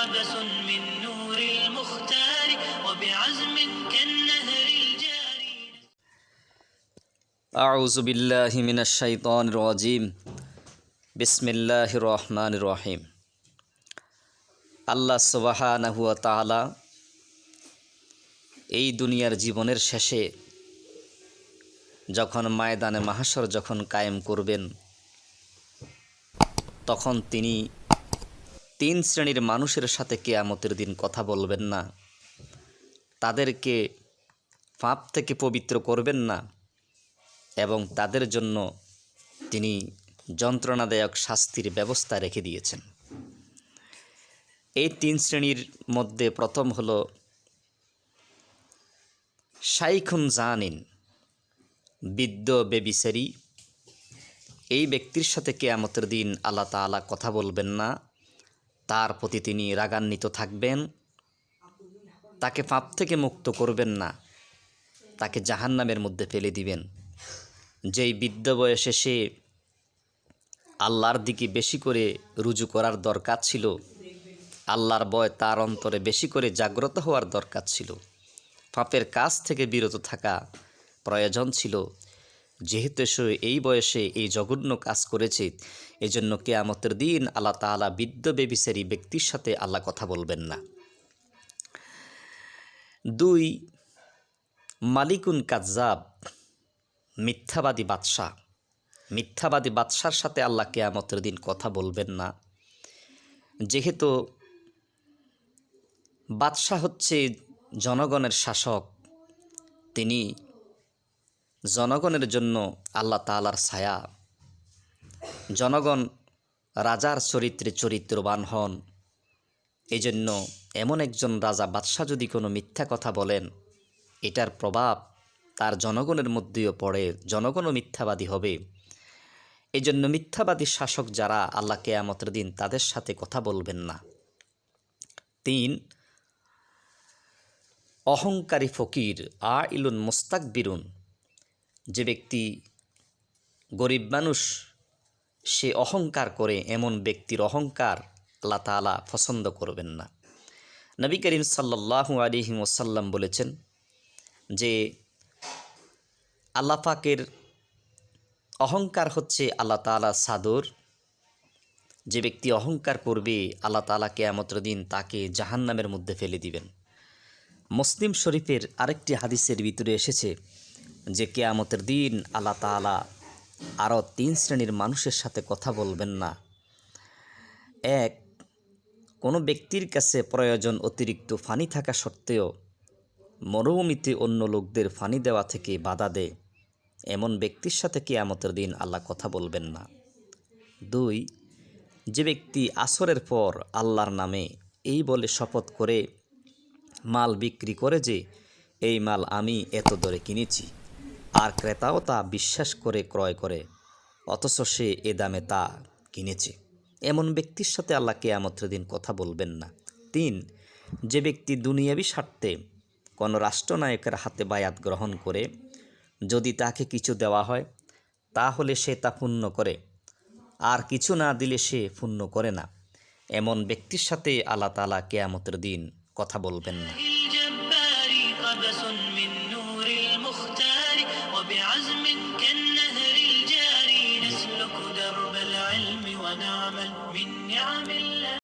قبس من نور المختار وبعزم كالنهر الجاري أعوذ بالله من الشيطان الرجيم بسم الله الرحمن الرحيم আল্লাহ সুবাহানাহু ওয়া তাআলা এই দুনিয়ার জীবনের শেষে যখন ময়দানে মাহাসর যখন কায়েম করবেন তখন তিনি তিন শ্রেণির মানুষের সাথে কেয়ামতের দিন কথা বলবেন না। তাদেরকে পাপ থেকে পবিত্র করবেন না এবং তাদের জন্য তিনি যন্ত্রণাদায়ক শাস্তির ব্যবস্থা রেখে দিয়েছেন। এই তিন শ্রেণির মধ্যে প্রথম হল শাইখুন জানিন বিদ্য বেবিসারি এই ব্যক্তির সাথে কেয়ামতের দিন আল্লাহ তাআলা কথা বলবেন না। তার প্রতি তিনি রাগান্বিত থাকবেন। তাকে পাপ থেকে মুক্ত করবেন না। তাকে জাহান্নামের মধ্যে ফেলে দিবেন। যেই বৃদ্ধ বয়সে সে আল্লাহর দিকে বেশি করে রুজু করার দরকার ছিল, আল্লাহর বয় তার অন্তরে বেশি করে জাগ্রত হওয়ার দরকার ছিল। পাপের কাজ থেকে বিরত থাকা প্রয়োজন ছিল। যেহেতু সে এই বয়সে এই জঘন্য কাজ করেছে, এজন্য কেয়ামতের দিন আল্লাহ তাআলা বৃদ্ধ বেবিসারি ব্যক্তির সাথে আল্লাহ কথা বলবেন না। দুই, মালিকুন কাজাব মিথ্যাবাদী বাদশাহ। মিথ্যাবাদী বাদশার সাথে আল্লাহ কেয়ামতের দিন কথা বলবেন না। যেহেতু বাদশাহ হচ্ছে জনগণের শাসক, তিনি জনগণের জন্য আল্লাহ তালার ছায়া। জনগণ রাজার চরিত্রে চরিত্রবান হন। এই জন্য এমন একজন রাজা বাদশাহ যদি কোনো মিথ্যা কথা বলেন, এটার প্রভাব তার জনগণের মধ্যেও পড়ে, জনগণও মিথ্যাবাদী হবে। এই জন্য মিথ্যাবাদী শাসক যারা আল্লাহ কেয়ামতের দিন তাদের সাথে কথা বলবেন না। তিন, অহংকারী ফকির আ ইলুন মোস্তাক বিরুন যে ব্যক্তি গরিব মানুষ, সে অহংকার করে এমন ব্যক্তির অহংকার আল্লাহ তালা পছন্দ করবেন না। নবী করিম সাল্লাহু আলিহিম ওসাল্লাম বলেছেন যে আল্লাহ পাকের অহংকার হচ্ছে আল্লাহ তালা সাদর। যে ব্যক্তি অহংকার করবে, আল্লাহ তালা কেয়ামতের দিন তাকে জাহান্নামের মধ্যে ফেলে দিবেন। মুসলিম শরীফের আরেকটি হাদিসের ভিতরে এসেছে যে কেয়ামতের দিন আল্লাহ তালা আরও তিন শ্রেণির মানুষের সাথে কথা বলবেন না। এক, কোনো ব্যক্তির কাছে প্রয়োজন অতিরিক্ত ফানি থাকা সত্ত্বেও মরুভূমিতে অন্য লোকদের ফানি দেওয়া থেকে বাধা দেয় এমন ব্যক্তির সাথে কেয়ামতের দিন আল্লাহ কথা বলবেন না। দুই, যে ব্যক্তি আসরের পর আল্লাহর নামে এই বলে শপথ করে, মাল বিক্রি করে যে, এই মাল আমি এত দরে কিনেছি। আর ক্রেতাও তা বিশ্বাস করে ক্রয় করে, অথচ সে এ দামে তা কিনেছে। এমন ব্যক্তির সাথে আল্লাহ কেয়ামতের দিন কথা বলবেন না। তিন, যে ব্যক্তি দুনিয়াবি স্বার্থে কোনো রাষ্ট্রনায়কের হাতে বায়াত গ্রহণ করে, যদি তাকে কিছু দেওয়া হয়, তাহলে সে তা পূর্ণ করে, আর কিছু না দিলে সে পূর্ণ করে না। এমন ব্যক্তির সাথে আল্লাহ তালা কেয়ামতের দিন কথা বলবেন না।